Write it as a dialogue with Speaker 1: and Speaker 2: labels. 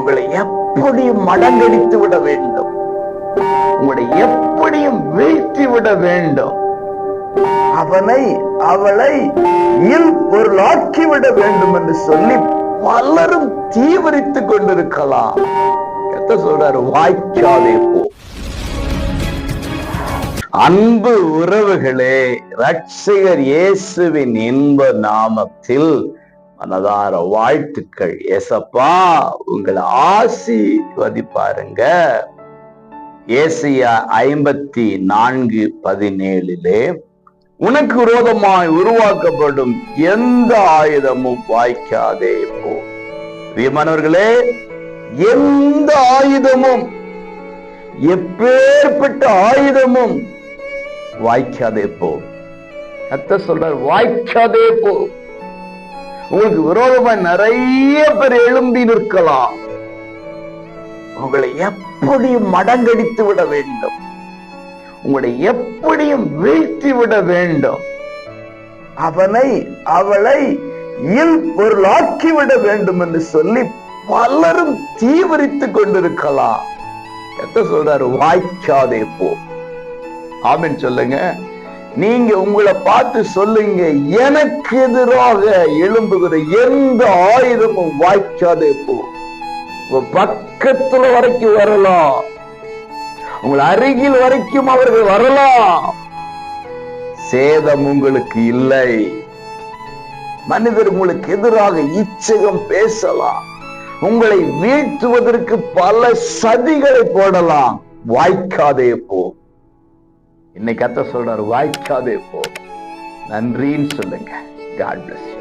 Speaker 1: உங்களை எப்படியும் மடங்கடித்து விட வேண்டும். உங்களை எப்படியும் வீழ்த்தி விட வேண்டும். அவனை அவளை இல் பொருளாக்கி விட வேண்டும் என்று சொல்லி பலரும் தீவிரித்துக் கொண்டிருக்கலாம். எத்த சொல்றாரு? வாய்க்காதே போ. அன்பு உறவுகளே ரட்சகர் இயேசுவின் இன்ப நாமத்தில் மனதார வாழ்த்துக்கள். ஏசப்பா உங்களை ஆசி வதிப்பாருங்க ஏசியா ஐம்பத்தி நான்கு பதினேழிலே உனக்கு விரோதமாய் உருவாக்கப்படும் எந்த ஆயுதமும் வாய்க்காதே போ. பிரியமானவர்களே எந்த ஆயுதமும் எப்பேற்பட்ட ஆயுதமும் வாய்க்காதே போ. அத்த சொல்றார் வாய்க்காதே போ. உங்களுக்கு விரோதமா நிறைய பேர் எழும்பி நிற்கலாம். உங்களை எப்படியும் மடங்கடித்து விட வேண்டும். உங்களை எப்படியும் வீழ்த்தி விட வேண்டும். அவனை அவளை இல் பொருளாக்கி விட வேண்டும் என்று சொல்லி பலரும் தீவிரித்துக் கொண்டிருக்கலாம். எத்த சொல்றாரு வாய்க்காதே போ. ஆமின் சொல்லுங்க. நீங்க உங்களை பார்த்து சொல்லுங்க. எனக்கு எதிராக எழும்புகிற எந்த ஆயுதமும் வாய்க்காதே போ பக்கத்துல வரைக்கும் வரலாம். உங்கள் அருகில் வரைக்கும் அவர்கள் வரலாம். சேதம் உங்களுக்கு இல்லை. மனிதர் உங்களுக்கு எதிராக இச்சகம் பேசலாம். உங்களை வீழ்த்துவதற்கு பல சதிகளை போடலாம். வாய்க்காதே போ இன்னைக்கு அத்த சொல்றாரு வாய்க்காதே போ. நன்றின்னு சொல்லுங்க. God plus